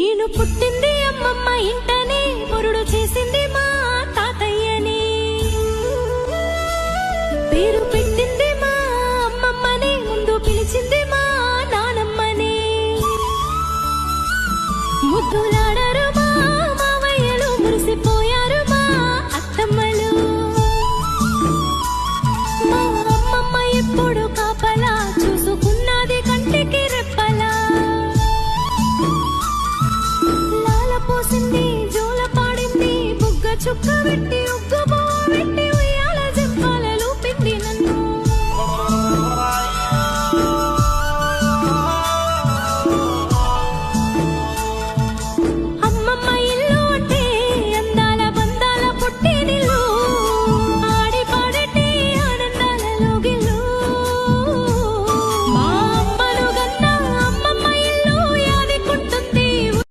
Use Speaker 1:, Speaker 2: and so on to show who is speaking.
Speaker 1: నేను పుట్టింది అమ్మమ్మ ఇంటనే మురుడు చేసింది మా తాతయ్యని. పేరు పెట్టింది మా అమ్మమ్మని ముందు పిలిచింది మా నానమ్మని. ముద్దులాడరు లాల జోల పాడింది బుగ్గ చుక్క పెట్టి ఉగ్గు